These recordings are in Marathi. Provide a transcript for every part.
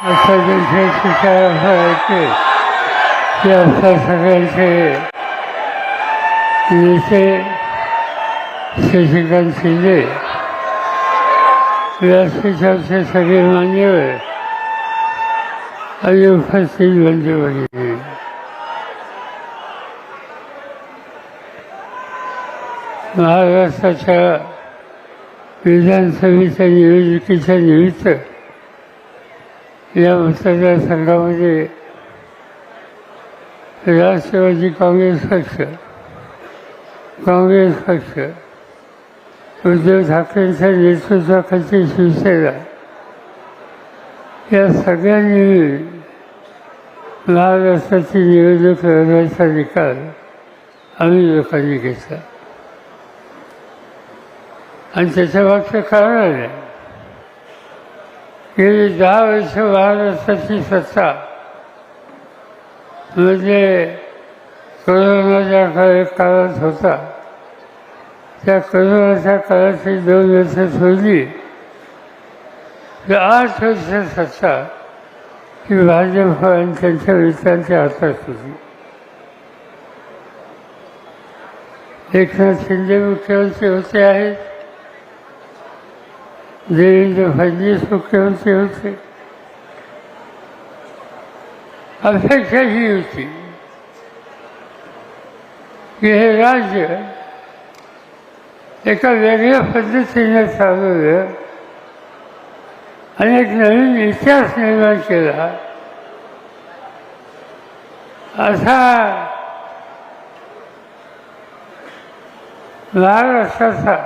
असं दिवशी शिकायला करायचे की सगळ्यांचे नेते शशिकांत शिंदे व्यासपीठाचे सगळे मान्यवर आणि उपस्थित म्हणजे महाराष्ट्राच्या विधानसभेच्या निवडणुकीच्या निमित्त या मतदारसंघामध्ये राष्ट्रवादी काँग्रेस पक्ष काँग्रेस पक्ष उद्धव ठाकरेंच्या नेतृत्वाखालची शिवसेना या सगळ्यांनी मिळून महाराष्ट्राची निवडणूक लढवायचा निकाल आम्ही लोकांनी घेतला. आणि त्याच्या मागचं कारण आहे गेली दहा वर्ष महाराष्ट्राची सत्ता म्हणजे कोरोनाच्या काळ काळात होता त्या कोरोनाच्या काळाची दोन वर्ष सोडली. तर आठ वर्ष सत्ता ही भाजप आणि त्यांच्या मित्रांच्या हातात होती. एकनाथ शिंदे मुख्यमंत्री होते आहेत. देवेंद्र फडणवीस मुख्यमंत्री होते. अपेक्षा ही होती की हे राज्य एका वेगळ्या पद्धतीने चालवलं आणि एक नवीन इतिहास निर्माण केला असा महाराष्ट्राचा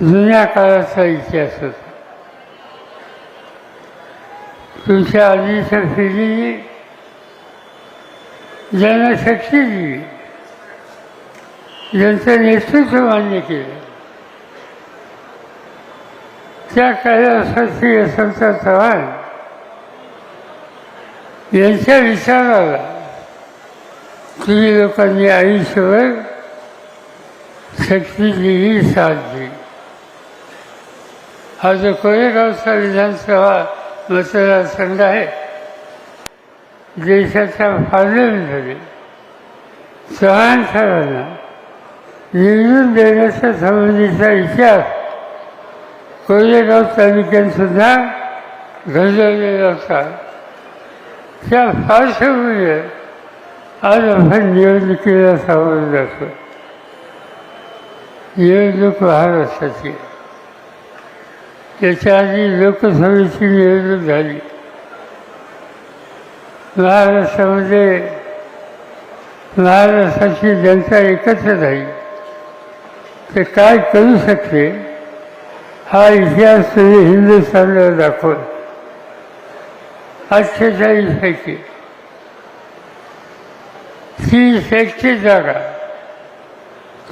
जुन्या काळाचा इतिहास होता. तुमच्या आधीच्या पिढीने ज्यांना शक्ती दिली ज्यांचं नेतृत्व मान्य केलं त्या कैलासाची यशवंत चव्हाण यांच्या विचाराला तुम्ही लोकांनी आयुष्यभर शक्ती दिली साथ दिली. हा जो कोरेगावचा विधानसभा मतदारसंघ आहे देशाच्या झाली चव्हाण साहेबांना निवडून देण्याच्या संबंधीचा इतिहास कोरेगाव तालुक्यात सुद्धा घडवलेला होता. त्या पार्श्वभूमीवर आज आपण निवडणुकीला सामोरं जातो. निवडणूक महाराष्ट्राची. त्याच्या आधी लोकसभेची निवडणूक झाली. महाराष्ट्रामध्ये महाराष्ट्राची जनता एकत्र झाली. ते काय करू शकते? हा इतिहास तुम्ही हिंदुस्थानला दाखवला अठ्ठेचाळीस पैकी. तीस एकशे जागा.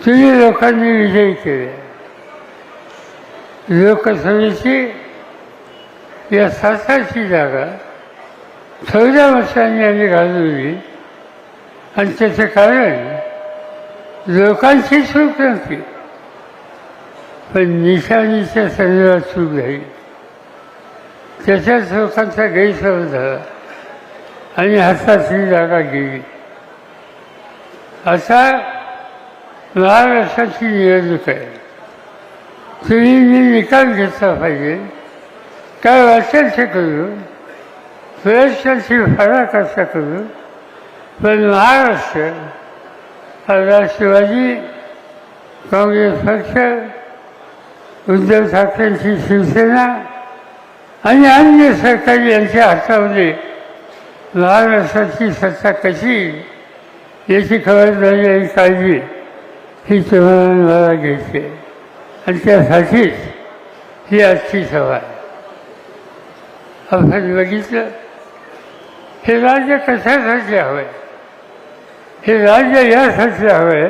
तुम्ही लोकांनी विजयी केल्या लोकसभेची या साताची जागा चौदा वर्षांनी आम्ही घालवली. आणि त्याचं कारण लोकांची चूक नव्हती. पण निशाणीच्या संदर्भात चूक झाली. त्याच्याच लोकांचा गैरसमज झाला. आणि हाताची जागा गेली. असा महाराष्ट्राची निवडणूक आहे. तुम्ही मी निकाल घेतला पाहिजे? काय वाटेल ते करू प्रयत्नाची फरक करू पण महाराष्ट्र हा राष्ट्रवादी काँग्रेस पक्ष उद्धव ठाकरेंची शिवसेना आणि अन्य सरकारी यांच्या हातामध्ये महाराष्ट्राची सत्ता कशी याची खबरदारी आणि काळजी ही तुम्हाला मला घ्यायची आहे. आणि त्यासाठीच ही आजची सभा आहे. आपण बघितलं हे राज्य कशासाठी हवं? आहे हे राज्य यासाठी हवं? आहे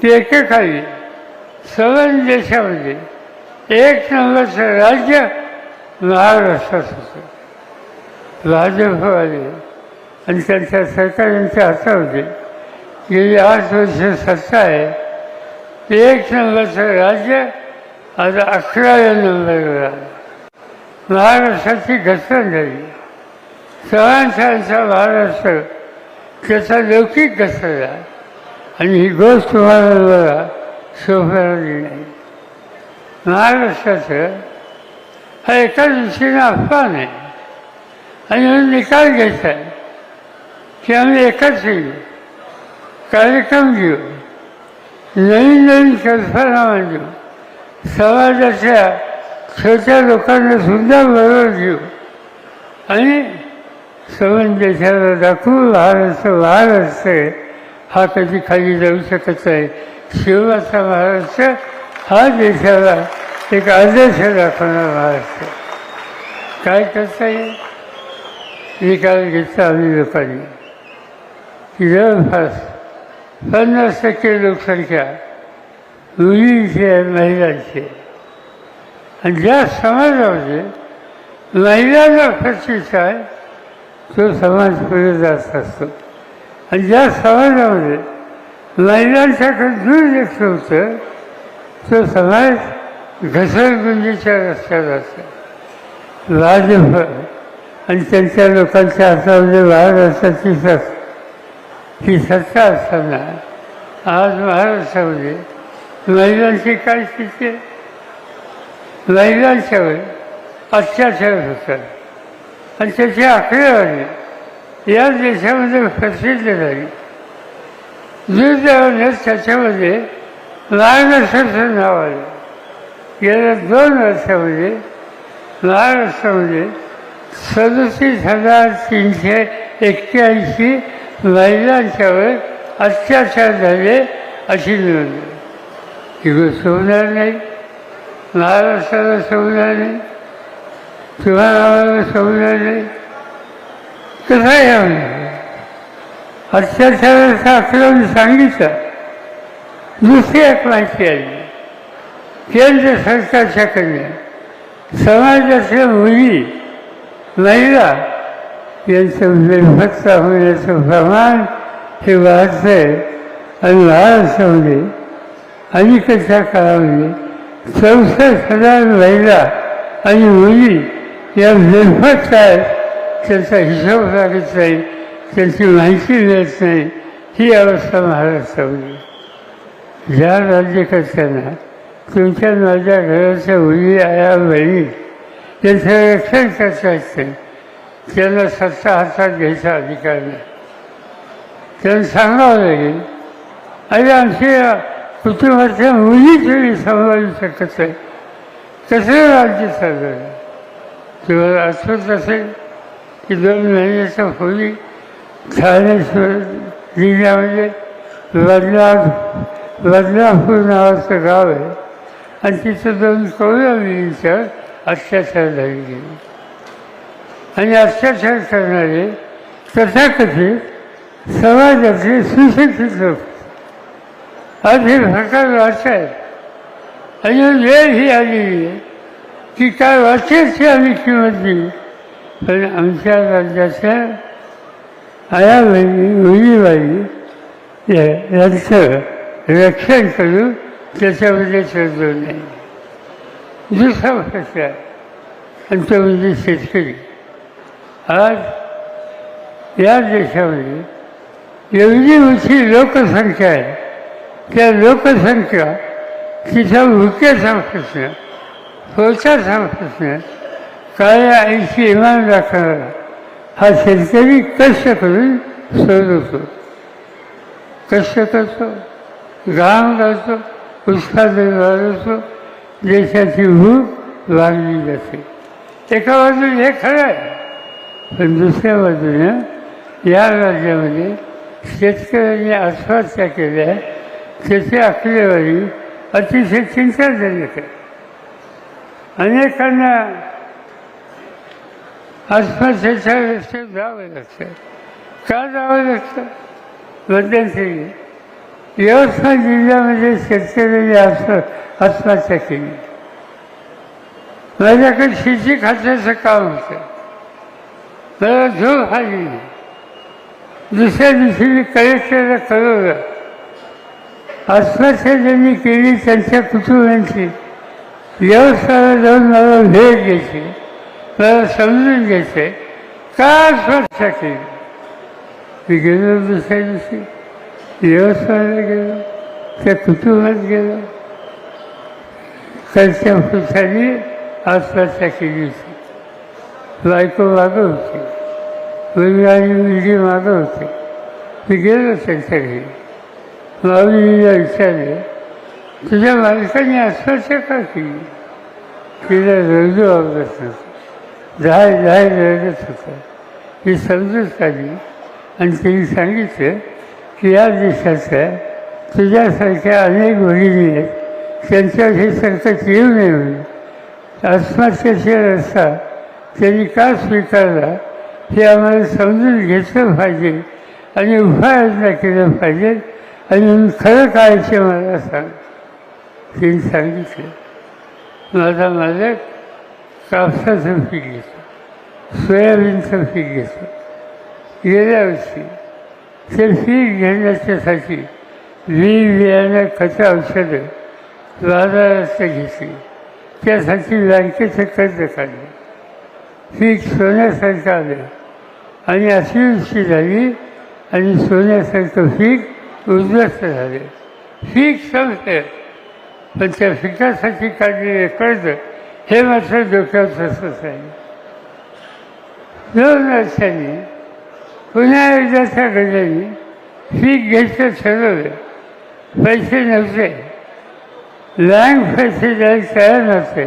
की एकेकाळी सर्व देशामध्ये एक नंबरचं राज्य महाराष्ट्रात होतं. भाजपवाले आणि त्यांच्या सरकारांच्या हातामध्ये गेली आठ वर्ष सत्ता आहे. एक नंबरचं राज्य आता अकराव्या नंबरवर आलं महाराष्ट्राची घसरण झाली. सगळ्यांचा महाराष्ट्र त्याचा लौकिक घसरला आणि ही गोष्ट तुम्हाला मला सोपवली नाही. महाराष्ट्राचं हा एका दृष्टीनं अफवा आहे. आणि म्हणून निकाल घ्यायचा आहे. की आम्ही एकच येऊ कार्यक्रम घेऊ. नवीन नवीन कल्पना मांडू समाजाच्या छोट्या लोकांना सुद्धा बरोबर घेऊ आणि समज देशाला दाखवू महाराष्ट्र महाराष्ट्र हा कधी खाली जाऊ शकत नाही. शिवाचा महाराष्ट्र हा देशाला एक आदर्श दाखवणार महाराष्ट्र काय करता येईल? निकाल घेतला आम्ही लोकांनी. जवळपास पन्नास टक्के लोकसंख्या मुलींची आहे महिलांची आहे. आणि ज्या समाजामध्ये महिलांना प्रतिष्ठा आहे तो समाज पुढे जात असतो. आणि ज्या समाजामध्ये महिलांच्याकडे दुर्लक्ष होतं तो समाज घसरगुंडीच्या रस्त्यात असतो. भाजप आणि त्यांच्या लोकांच्या हातामध्ये महाराष्ट्राची सत्ता ही सत्ता असताना आज महाराष्ट्रामध्ये महिलांची काय स्थिती आहे महिलांच्यावर अत्याचार होतात. आणि त्याची आकडेवारी या देशामध्ये प्रसिद्ध झाली दुर्दैवाने त्याच्यामध्ये महाराष्ट्राचं नाव आलं गेल्या दोन वर्षामध्ये महाराष्ट्रामध्ये सदतीस हजार तीनशे एक्क्याऐंशी महिलांच्यावर अत्याचार झाले अशी नोंद. ही गोष्ट होणार नाही. महाराष्ट्राला समजणार नाही. तुम्हाला आम्हाला सोडणार नाही. कसं यावं? अत्याचाराचा आकलन सांगितलं. दुसरी एक माहिती आली केंद्र सरकारच्याकडनं समाजातल्या मुली महिला यांचं विभक्त होण्याचं प्रमाण हे वाढतं आहे आणि महाराष्ट्रामध्ये अलीकडच्या काळामध्ये चौसष्ट हजार महिला आणि मुली या बेभत्त आहेत त्यांचा हिशोब लागत नाही त्यांची माहिती मिळत नाही ही अवस्था महाराष्ट्रामध्ये ज्या राज्यकर्त्यांना तुमच्या माझ्या घराच्या मुली आया बहिणी यांचं रक्षण करता असते त्यांना सत्ता हातात घ्यायचा अधिकार नाही. त्यांना सांगावं लागेल आणि आमची कुटुंबाच्या मुली तरी सांभाळू शकत नाही. कसं राज्य चाललं तुम्हाला आठवत असेल की दोन महिन्याच्या पूर्वी ठाणेश्वर जिल्ह्यामध्ये बदनाथ बदलापूर नावाचं गाव आहे आणि तिथं दोन कवळ्या मुलींच्यावर अत्याचार झाले. गेले आणि अत्याचार करणारे तथाकथित समाजातले सुशिक्षित लोक. आज हे प्रकार वाच आहेत आणि वेळ ही आलेली आहे की काय वाचायची आम्ही किंमत दिली पण आमच्या राज्याच्या आया बहिणी मुलीबाई यांचं रक्षण करू त्याच्यामध्ये चढलो नाही. दुसरा प्रश्न आहे. आणि तो म्हणजे शेतकरी आज या देशामध्ये एवढी मोठी लोकसंख्या आहे. त्या लोकसंख्या तिचा भुक्याचा प्रश्न पोचाचा प्रश्न काय ऐंशी इमान दाखवणारा हा शेतकरी कष्ट करून सोडवतो. कष्ट करतो घाम घालतो उत्पादन वाढवतो देशाची भूक वाढली जाते. एका बाजूला हे खरं आहे. पण दुसऱ्या बाजूने या राज्यामध्ये शेतकऱ्यांनी आत्महत्या केल्या त्याची आकडेवारी अतिशय चिंताजनक आहे. अनेकांना आत्महत्येच्या रस्त्यात जावं लागतं. का जावं लागतं? मध्यंतरी यवतमाळ जिल्ह्यामध्ये शेतकऱ्यांनी आत्म आत्महत्या केली. माझ्याकडे शेती खात्याचं काम होतं. मला झोप आली दुसऱ्या दिवशी मी कलेक्टरला कळवलं. आत्महत्या ज्यांनी केली त्यांच्या कुटुंबांची व्यवस्थाला जाऊन मला भेट घ्यायची मला समजून घ्यायचे का स्वच्छ केली? मी गेलो दुसऱ्या दिवशी. व्यवस्थाला गेलो त्या कुटुंबात गेलो. त्यांच्या पुरुषांनी आत्महत्या केली होती बायको मागं होती. मुलगी आणि मुलगी मागं होते. मी गेलो त्यांच्या घरी माऊलीला विचारले तुझ्या मालकाने आत्महत्या का केली? तिला रडू आवडत नव्हतं. दहा दहा रडत होतं. मी समजूच काढली. आणि तिने सांगितलं की या देशाच्या तुझ्यासारख्या अनेक भगिनी आहेत त्यांच्यावर हे येऊ नये म्हणून. आत्महत्येचा रस्ता त्यांनी का स्वीकारला हे आम्हाला समजून घेतलं पाहिजे आणि उपाययोजना केलं पाहिजे आणि खरं काय ते मला सांग. तिने सांगितलं. माझा मालक कापसाचं पीक घेतो सोयाबीनचं पीक घेतो. गेल्या वर्षी ते पीक घेण्याच्यासाठी बी बियाणं खतं औषधं बाजारात घेतली. त्यासाठी बँकेचं कर्ज काढलं. ही सोन्यासारखं आलं आणि अतिवृष्टी झाली आणि सोन्यासारखं पीक उद्ध्वस्त झाले. पीक संपलं पण त्या पिकासाठी काढलेले कर्ज हे मात्र डोक्यात असंच आहे दोन वर्षांनी पुन्हा एकदा त्या फीक पीक घ्यायचं ठरवलं. पैसे नव्हते. बँक पैसे द्यायला तयार नव्हते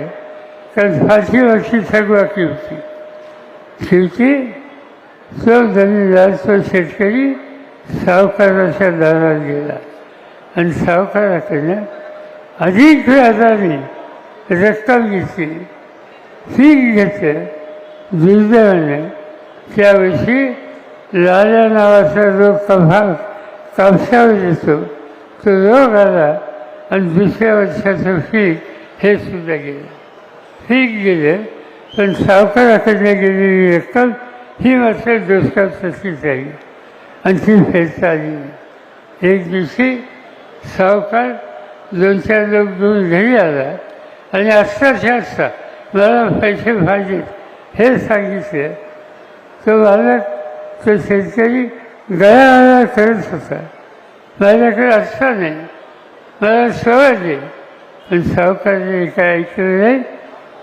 कारण फाशी वर्षी थकबाकी होती. शेवटी तो जमीनदार शेतकरी सावकाराच्या दारात गेला. आणि सावकाराकडनं अधिक व्याजाने रक्कम घेतली. पीक घेतलं. दुर्दैवाने त्याविषयी लाल्या नावाचा रोग कभा कापसावर येतो तो रोग आला आणि दुसऱ्या वर्षाचं पीक हे सुद्धा गेलं. पीक गेलं पण सावकाराकडे गेलेली रक्कम ही मात्र दुष्काळ तशीच आहे आणखी ती फेरता आली एक दिवशी सावकार दोन चार लोक घेऊन घरी आला आणि आत्ताच्या असता मला पैसे पाहिजेत. हे सांगितलं. तो मला तो शेतकरी गळा करत होता. माझ्याकडे असता नाही मला सवय नाही पण सावकारने काय ऐकलं नाही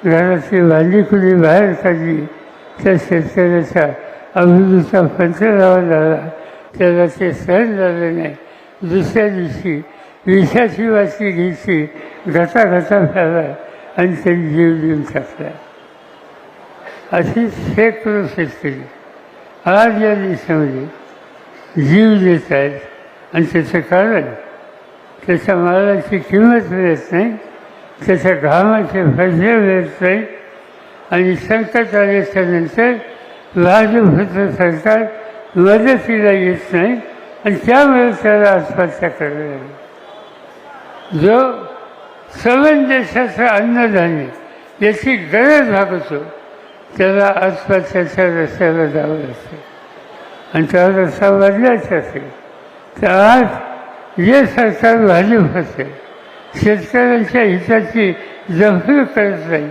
घरातली भांडी खुली बाहेर काढली त्या शेतकऱ्याच्या अभिवृद्धीचा पंचनामा झाला. त्याला ते सहन झालं नाही. दुसऱ्या दिवशी विषाची वाची घ्यायची घटाघटा झाला आणि त्यांनी जीव देऊन टाकला. अशी शेकडो शेतकरी आज या देशामध्ये जीव देत आहेत आणि त्याचं कारण त्याच्या मालाची किंमत मिळत नाही. त्याच्या घामाचे फसले मिळत नाही आणि संकट आल्याच्यानंतर भाजपचं सरकार मदतीला येत नाही आणि त्यामुळे त्याला आत्महत्या करावी लागली जो सवन देशाचं अन्नधान्य याची गरज भागवतो त्याला आत्महत्याच्या रस्त्याला जावं लागतं आणि त्या रस्ता बदलायचा असेल तर आज जे सरकार भाजप असेल शेतकऱ्यांच्या हिताची जखमी करत नाही.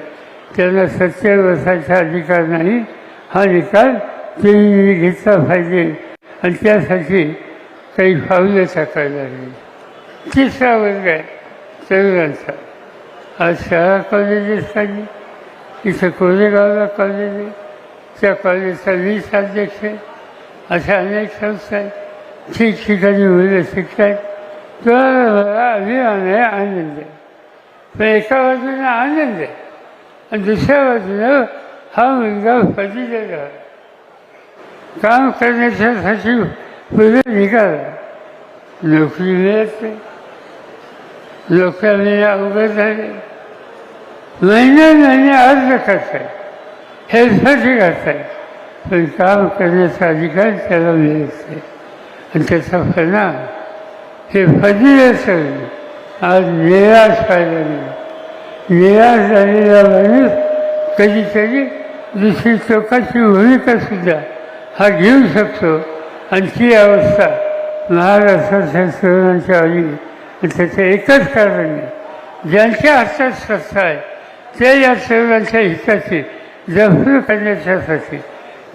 त्यांना सत्यावसाचा अधिकार नाही. हा निकाल त्यांनी घेतला पाहिजे. आणि त्यासाठी काही पावलं टाकायला लागली तिसरा वर्ग आहे तरुणांचा. आज शाळा कॉलेजेस काढली इथं कोरेगावला कॉलेज. आहे त्या कॉलेजचा वीस अध्यक्ष. आहे अशा अनेक संस्था आहेत. ठिकठिकाणी मुलं शिकत आहेत तुम्हाला मला आनंद पण एका बाजूने आनंद आणि दुसऱ्या बाजूनं हा मुलगा पदवीला काम करण्याच्यासाठी पुढे निघाला नोकरी मिळत नाही लोकांनी अवघड झाले महिने महिने अर्ज करतायत हेल्पसाठी करतायत पण काम करण्याचा अधिकार त्याला मिळत नाही आणि त्याचा परिणाम हे फजिले सगळे आज निराश व्हायला नाही निराश झालेला माणूस कधीतरी दुसरी चौकाची भूमिका सुद्धा हा घेऊ शकतो. आणि ती अवस्था महाराष्ट्राच्या तरुणांच्या आली आणि त्याचं एकच कारण आहे. ज्यांच्या हातात सत्ता आहे ते या तरुणांच्या हिताची जफर करण्याच्यासाठी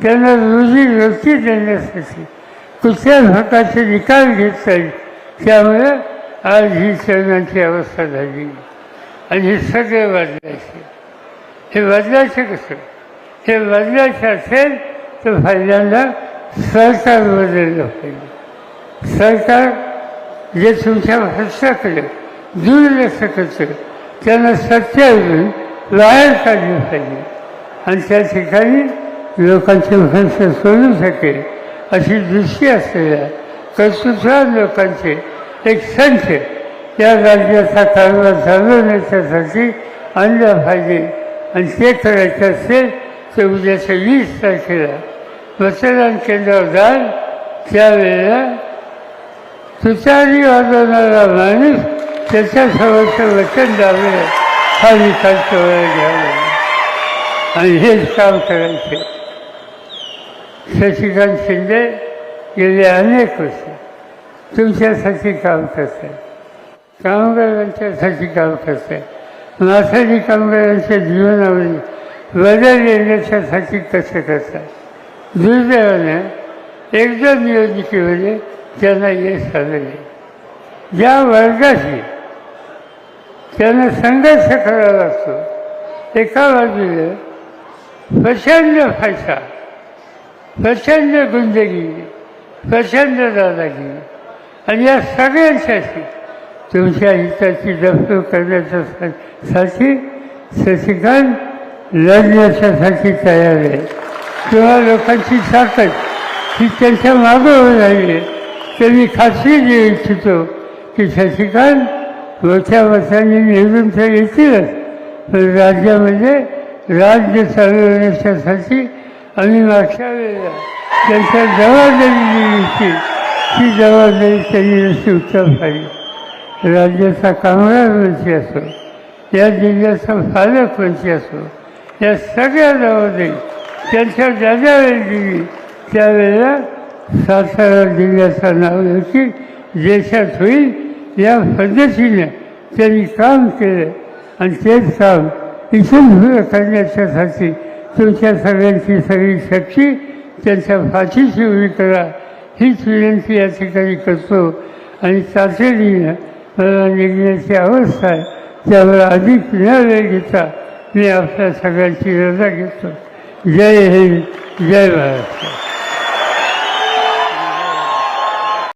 त्यांना रोजी रोटी देण्यासाठी कुठल्या भागाचे निकाल घेता येईल त्यामुळे आज ही तरुणांची अवस्था झाली. आणि हे सगळे बदलायचे हे बदलायचं कसं? हे बदलायचं असेल तर पहिल्यांदा सरकार बदललं पाहिजे. सरकार जे तुमच्या भ्रष्टाकडे दुर्लक्ष करतं त्यांना सत्यावरून बाहेर काढलं पाहिजे. आणि त्या ठिकाणी लोकांचे प्रश्न सोडू शकेल अशी दृष्टी असलेल्या कर्तृत्वान लोकांचे एक संच या राज्याचा कारभार चालवण्याच्यासाठी आणलं पाहिजे आणि ते करायचं असेल तर उद्याच्या वीस तारखेला मतदान केंद्रावर जाल. त्यावेळेला तुतारी वाजवणारा माणूस त्याच्यासमोरचं वचन द्यावे हा निकाल तेवढा घ्यावा. आणि हेच काम करायचे. शशिकांत शिंदे गेले अनेक वर्ष तुमच्यासाठी काम करतात कामगारांच्यासाठी काम करतात माथाडी कामगारांच्या जीवनामध्ये बदल येण्याच्यासाठी कसं करतात दुर्दैवाने एकदा निवडणुकीमध्ये त्यांना यश आलं नाही ज्या वर्गाशी त्यांना संघर्ष करावा लागतो एका बाजूला प्रचंड भाषा प्रचंड गुंडगी प्रचंड दादागिरी आणि या सगळ्यांसाठी तुमच्या हिताची जपणूक करण्याच्यासाठी शशिकांत लढण्याच्यासाठी तयार आहे. किंवा लोकांची ताकद ही त्यांच्या मागं राहिली आहे. तर मी खात्री देऊ इच्छितो की शशिकांत मोठ्या मतांनी निवडून तर येतीलच पण राज्यामध्ये राज्य चालवण्याच्यासाठी आम्ही मागच्या वेळेला त्यांच्या जबाबदारी दिली होती. ती जबाबदारी त्यांनी अशी उत्तर झाली राज्याचा कामगार मंत्री असो या जिल्ह्याचा पालकमंत्री असो या सगळ्या जबाबदारी त्यांच्या ज्या वेळी दिली. त्यावेळेला सातारा जिल्ह्याचा नाव देखील देशात होईल या पद्धतीने त्यांनी काम केलं. आणि तेच काम इथून पुढे करण्याच्यासाठी तुमच्या सगळ्यांची सगळी शक्ती त्यांच्या फाशीची उभी करा. हीच विनंती या ठिकाणी करतो. आणि तातडीनं मला निघण्याची अवस्था आहे. त्यावर अधिक न वेळ घेता मी आपल्या सगळ्यांची रजा घेतो. जय हिंद. जय महाराष्ट्र.